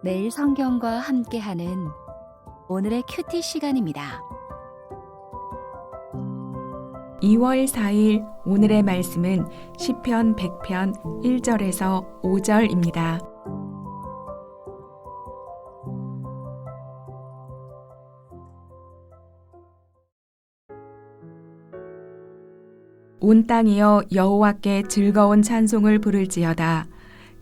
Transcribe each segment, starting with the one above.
매일 성경과 함께하는 오늘의 큐티 시간입니다. 2월 4일 오늘의 말씀은 시편 100편 1절에서 5절입니다. 온 땅이여 여호와께 즐거운 찬송을 부를지어다.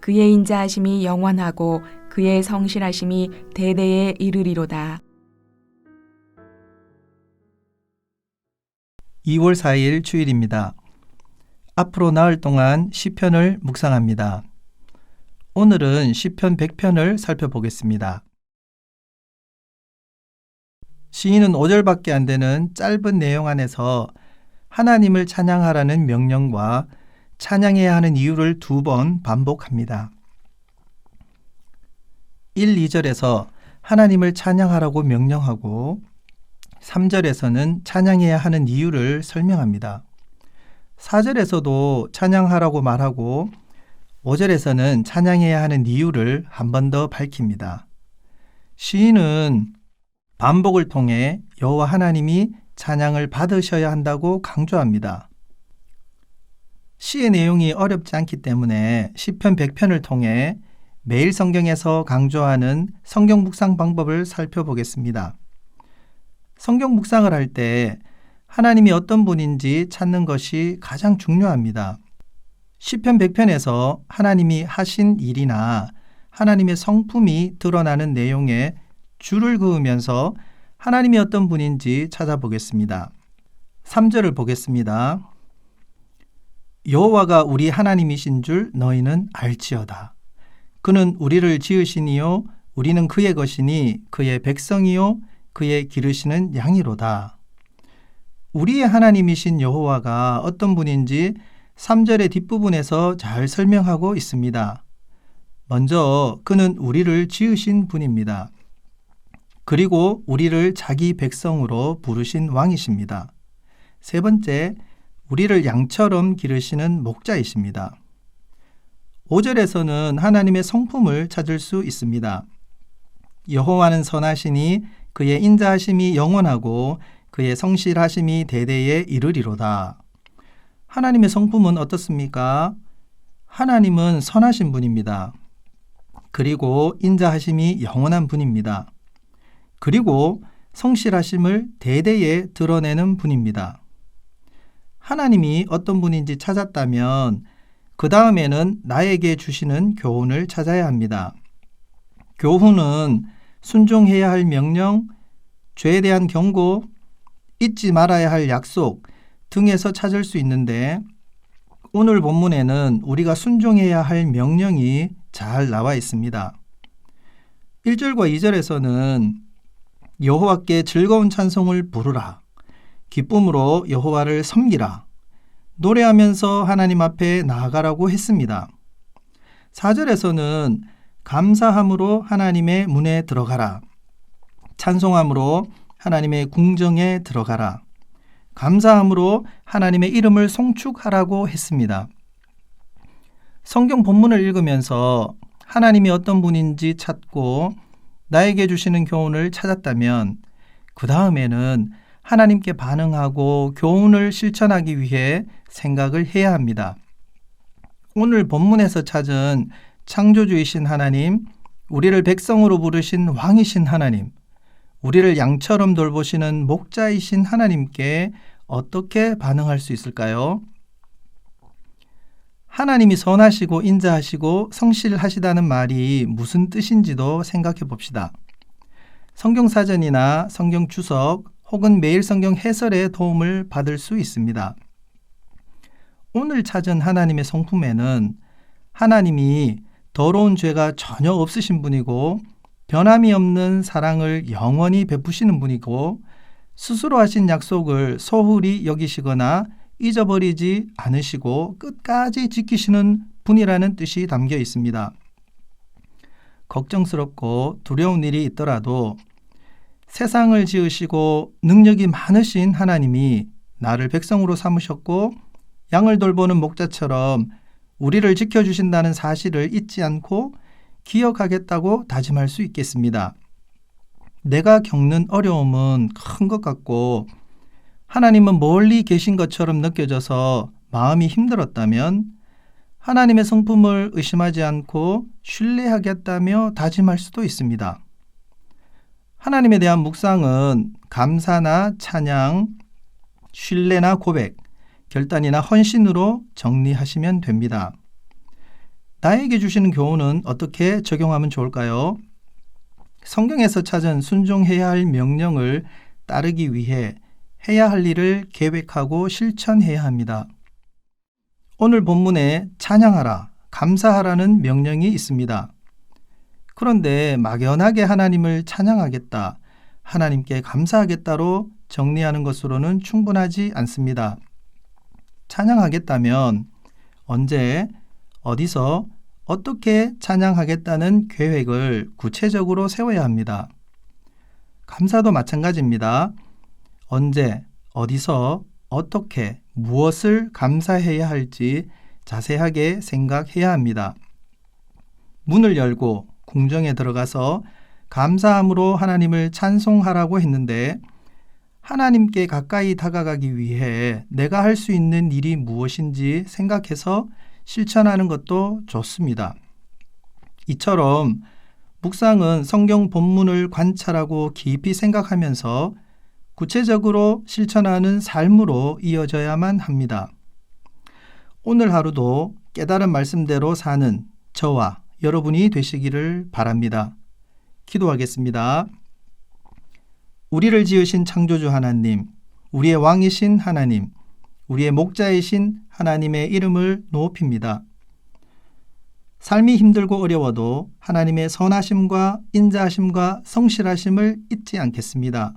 그의 인자하심이 영원하고 그의 성실하심이 대대에 이르리로다. 2월 4일 주일입니다. 앞으로 나흘 동안 시편을 묵상합니다. 오늘은 시편 100편을 살펴보겠습니다. 시인은 5절밖에 안 되는 짧은 내용 안에서 하나님을 찬양하라는 명령과 찬양해야 하는 이유를 두 번 반복합니다. 1, 2절에서 하나님을 찬양하라고 명령하고 3절에서는 찬양해야 하는 이유를 설명합니다. 4절에서도 찬양하라고 말하고 5절에서는 찬양해야 하는 이유를 한 번 더 밝힙니다. 시인은 반복을 통해 여호와 하나님이 찬양을 받으셔야 한다고 강조합니다. 시의 내용이 어렵지 않기 때문에 시편 100편을 통해 매일 성경에서 강조하는 성경 묵상 방법을 살펴보겠습니다. 성경 묵상을 할 때 하나님이 어떤 분인지 찾는 것이 가장 중요합니다. 시편 100편에서 하나님이 하신 일이나 하나님의 성품이 드러나는 내용에 줄을 그으면서 하나님이 어떤 분인지 찾아보겠습니다. 3절을 보겠습니다. 여호와가 우리 하나님이신 줄 너희는 알지어다. 그는 우리를 지으시니요 우리는 그의 것이니 그의 백성이요 그의 기르시는 양이로다. 우리의 하나님이신 여호와가 어떤 분인지 3절의 뒷부분에서 잘 설명하고 있습니다. 먼저 그는 우리를 지으신 분입니다. 그리고 우리를 자기 백성으로 부르신 왕이십니다. 세 번째, 우리를 양처럼 기르시는 목자이십니다. 5절에서는 하나님의 성품을 찾을 수 있습니다. 여호와는 선하시니 그의 인자하심이 영원하고 그의 성실하심이 대대에 이르리로다. 하나님의 성품은 어떻습니까? 하나님은 선하신 분입니다. 그리고 인자하심이 영원한 분입니다. 그리고 성실하심을 대대에 드러내는 분입니다. 하나님이 어떤 분인지 찾았다면 그 다음에는 나에게 주시는 교훈을 찾아야 합니다. 교훈은 순종해야 할 명령, 죄에 대한 경고, 잊지 말아야 할 약속 등에서 찾을 수 있는데 오늘 본문에는 우리가 순종해야 할 명령이 잘 나와 있습니다. 1절과 2절에서는 여호와께 즐거운 찬송을 부르라. 기쁨으로 여호와를 섬기라. 노래하면서 하나님 앞에 나아가라고 했습니다. 4절에서는 감사함으로 하나님의 문에 들어가라. 찬송함으로 하나님의 궁정에 들어가라. 감사함으로 하나님의 이름을 송축하라고 했습니다. 성경 본문을 읽으면서 하나님이 어떤 분인지 찾고 나에게 주시는 교훈을 찾았다면 그 다음에는 하나님께 반응하고 교훈을 실천하기 위해 생각을 해야 합니다. 오늘 본문에서 찾은 창조주이신 하나님, 우리를 백성으로 부르신 왕이신 하나님, 우리를 양처럼 돌보시는 목자이신 하나님께 어떻게 반응할 수 있을까요? 하나님이 선하시고 인자하시고 성실하시다는 말이 무슨 뜻인지도 생각해 봅시다. 성경사전이나 성경 주석 혹은 매일 성경 해설의 도움을 받을 수 있습니다. 오늘 찾은 하나님의 성품에는 하나님이 더러운 죄가 전혀 없으신 분이고 변함이 없는 사랑을 영원히 베푸시는 분이고 스스로 하신 약속을 소홀히 여기시거나 잊어버리지 않으시고 끝까지 지키시는 분이라는 뜻이 담겨 있습니다. 걱정스럽고 두려운 일이 있더라도 세상을 지으시고 능력이 많으신 하나님이 나를 백성으로 삼으셨고 양을 돌보는 목자처럼 우리를 지켜주신다는 사실을 잊지 않고 기억하겠다고 다짐할 수 있겠습니다. 내가 겪는 어려움은 큰 것 같고 하나님은 멀리 계신 것처럼 느껴져서 마음이 힘들었다면 하나님의 성품을 의심하지 않고 신뢰하겠다며 다짐할 수도 있습니다. 하나님에 대한 묵상은 감사나 찬양, 신뢰나 고백, 결단이나 헌신으로 정리하시면 됩니다. 나에게 주시는 교훈은 어떻게 적용하면 좋을까요? 성경에서 찾은 순종해야 할 명령을 따르기 위해 해야 할 일을 계획하고 실천해야 합니다. 오늘 본문에 찬양하라, 감사하라는 명령이 있습니다. 그런데 막연하게 하나님을 찬양하겠다, 하나님께 감사하겠다로 정리하는 것으로는 충분하지 않습니다. 찬양하겠다면 언제, 어디서, 어떻게 찬양하겠다는 계획을 구체적으로 세워야 합니다. 감사도 마찬가지입니다. 언제, 어디서, 어떻게, 무엇을 감사해야 할지 자세하게 생각해야 합니다. 문을 열고 궁정에 들어가서 감사함으로 하나님을 찬송하라고 했는데 하나님께 가까이 다가가기 위해 내가 할 수 있는 일이 무엇인지 생각해서 실천하는 것도 좋습니다. 이처럼 묵상은 성경 본문을 관찰하고 깊이 생각하면서 구체적으로 실천하는 삶으로 이어져야만 합니다. 오늘 하루도 깨달은 말씀대로 사는 저와 여러분이 되시기를 바랍니다. 기도하겠습니다. 우리를 지으신 창조주 하나님, 우리의 왕이신 하나님, 우리의 목자이신 하나님의 이름을 높입니다. 삶이 힘들고 어려워도 하나님의 선하심과 인자하심과 성실하심을 잊지 않겠습니다.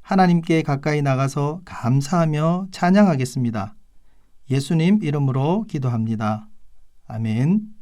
하나님께 가까이 나가서 감사하며 찬양하겠습니다. 예수님 이름으로 기도합니다. 아멘.